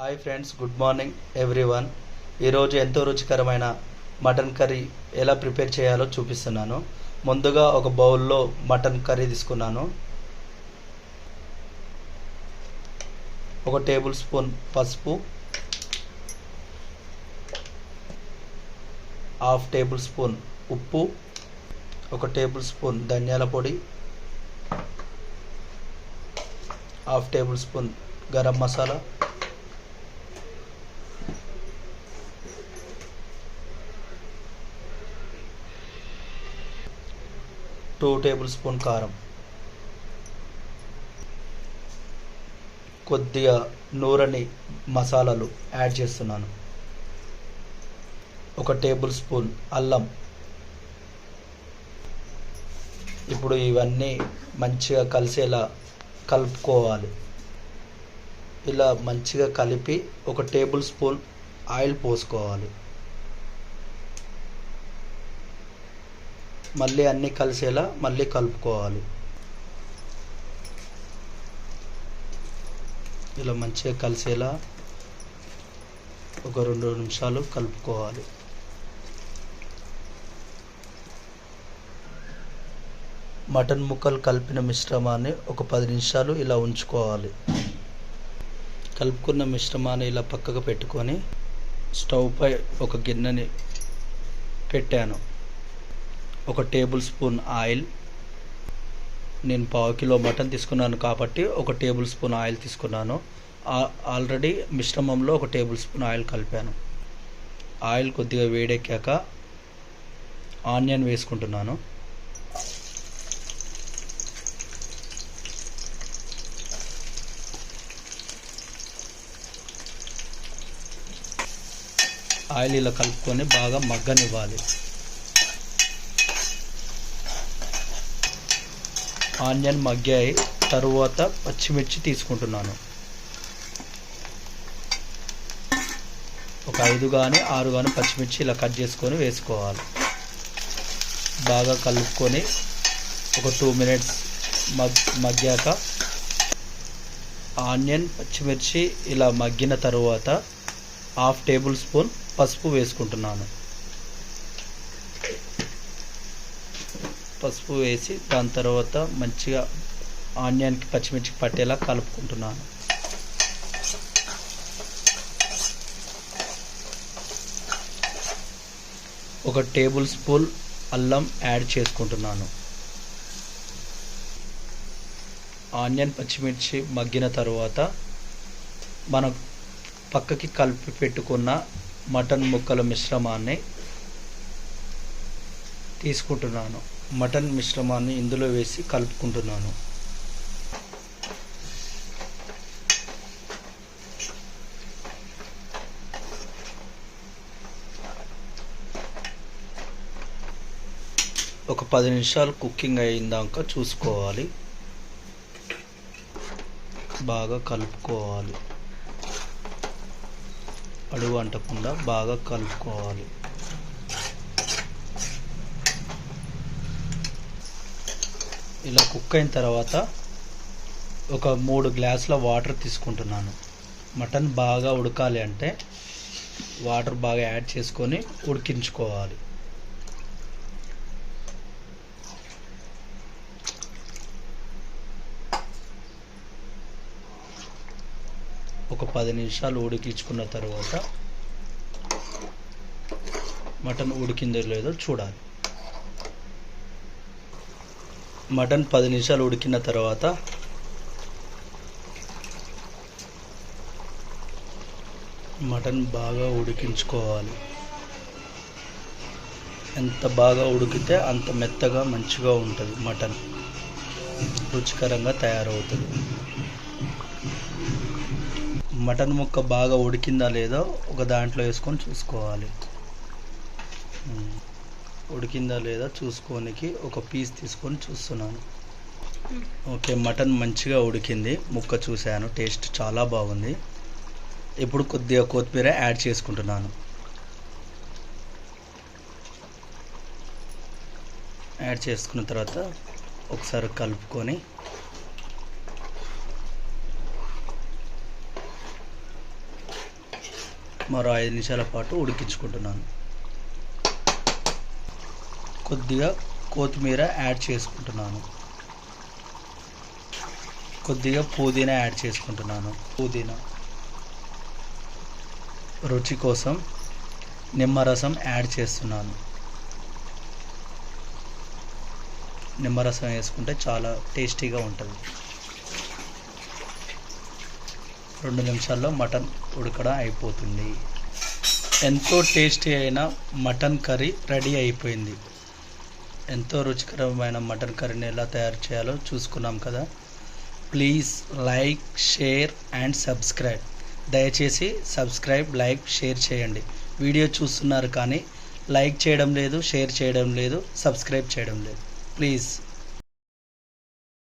Hi friends good morning everyone ఈరోజు ఎంతో రుచికరమైన మటన్ కర్రీ ఎలా ప్రిపేర్ చేయాలో చూపిస్తున్నాను. ముందుగా ఒక బౌల్లో మటన్ కర్రీ తీసుకున్నాను. ఒక టేబుల్ స్పూన్ పసుపు. హాఫ్ టేబుల్ స్పూన్ ఉప్పు. ఒక టేబుల్ స్పూన్ ధనియాల పొడి. Half table spoon garam masala. Two table spoon కారం. కొద్దిగా నూరని మసాలాలు యాడ్ చేస్తున్నాను. ఒక టేబుల్ స్పూన్ అల్లం. ఇప్పుడు ఇవన్నీ మంచిగా కలిసేలా కలుపుకోవాలి. ఇలా మంచిగా కలిపి ఒక టేబుల్ స్పూన్ ఆయిల్ పోసుకోవాలి. మళ్ళీ అన్నీ కలిసేలా మళ్ళీ కలుపుకోవాలి. ఇలా మంచిగా కలిసేలా ఒక రెండు నిమిషాలు కలుపుకోవాలి. మటన్ ముక్కలు కలిపిన మిశ్రమాన్ని ఒక పది నిమిషాలు ఇలా ఉంచుకోవాలి. కలుపుకున్న మిశ్రమాన్ని ఇలా పక్కకు పెట్టుకొని స్టవ్ పై ఒక గిన్నెని పెట్టాను. ఒక టేబుల్ స్పూన్ ఆయిల్. నేను పావు కిలో మటన్ తీసుకున్నాను కాబట్టి ఒక టేబుల్ స్పూన్ ఆయిల్ తీసుకున్నాను. ఆల్రెడీ మిశ్రమంలో ఒక టేబుల్ స్పూన్ ఆయిల్ కలిపాను. ఆయిల్ కొద్దిగా వేడెక్కాక ఆనియన్ వేసుకుంటున్నాను. ఆయిల్ ఇలా కలుపుకొని బాగా మగ్గనివ్వాలి. ఆనియన్ మగ్గాయి తరువాత పచ్చిమిర్చి తీసుకుంటున్నాను. ఒక ఐదు కానీ ఆరు కానీ పచ్చిమిర్చి ఇలా కట్ చేసుకొని వేసుకోవాలి. బాగా కలుపుకొని ఒక టూ మినిట్స్ మగ్ మగ్గాక ఆనియన్ పచ్చిమిర్చి ఇలా మగ్గిన తరువాత హాఫ్ టేబుల్ స్పూన్ పసుపు వేసుకుంటున్నాను. పసుపు వేసి దాని తర్వాత మంచిగా ఆనియన్కి పచ్చిమిర్చికి పట్టేలా కలుపుకుంటున్నాను. ఒక టేబుల్ స్పూన్ అల్లం యాడ్ చేసుకుంటున్నాను. ఆనియన్ పచ్చిమిర్చి మగ్గిన తర్వాత మనం పక్కకి కలిపి పెట్టుకున్న మటన్ ముక్కల మిశ్రమాన్ని తీసుకుంటున్నాను. మటన్ మిశ్రమాన్ని ఇందులో వేసి కలుపుకుంటున్నాను. ఒక పది నిమిషాలు కుకింగ్ అయిందాక చూసుకోవాలి. బాగా కలుపుకోవాలి. అడుగు అంటకుండా బాగా కలుపుకోవాలి. ఇలా కుక్ అయిన తర్వాత ఒక మూడు గ్లాసుల వాటర్ తీసుకుంటున్నాను. మటన్ బాగా ఉడకాలి అంటే వాటర్ బాగా యాడ్ చేసుకొని ఉడికించుకోవాలి. ఒక పది నిమిషాలు ఉడికించుకున్న తర్వాత మటన్ ఉడికిందో లేదో చూడాలి. మటన్ పది నిమిషాలు ఉడికిన తర్వాత మటన్ బాగా ఉడికించుకోవాలి. ఎంత బాగా ఉడికితే అంత మెత్తగా మంచిగా ఉంటుంది మటన్. రుచికరంగా తయారవుతుంది. మటన్ ముక్క బాగా ఉడికిందా లేదో ఒక దాంట్లో వేసుకొని చూసుకోవాలి. ఉడికిందా లేదా చూసుకోనికి ఒక పీస్ తీసుకొని చూస్తున్నాను. ఓకే మటన్ మంచిగా ఉడికింది. ముక్క చూశాను టేస్ట్ చాలా బాగుంది. ఇప్పుడు కొద్దిగా కొత్తిమీర యాడ్ చేసుకుంటున్నాను. యాడ్ చేసుకున్న తర్వాత ఒకసారి కలుపుకొని మరో ఐదు నిమిషాల పాటు ఉడికించుకుంటున్నాను. కొద్దిగా కొత్తిమీర యాడ్ చేసుకుంటున్నాను. కొద్దిగా పుదీనా యాడ్ చేసుకుంటున్నాను. పుదీనా రుచి కోసం నిమ్మరసం యాడ్ చేస్తున్నాను. నిమ్మరసం వేసుకుంటే చాలా టేస్టీగా ఉంటుంది. రెండు నిమిషాల్లో మటన్ ఉడకడం అయిపోతుంది. ఎంతో టేస్టీ అయిన మటన్ కర్రీ రెడీ అయిపోయింది. ఎంతో రుచికరమైన మటన్ కర్రీని ఎలా తయారు చేయాలో చూసుకున్నాం కదా. Please like share and subscribe. దయచేసి సబ్స్క్రైబ్ లైక్ షేర్ చేయండి. వీడియో చూస్తున్నారు కానీ లైక్ చేయడం లేదు షేర్ చేయడం లేదు సబ్స్క్రైబ్ చేయడం లేదు. ప్లీజ్.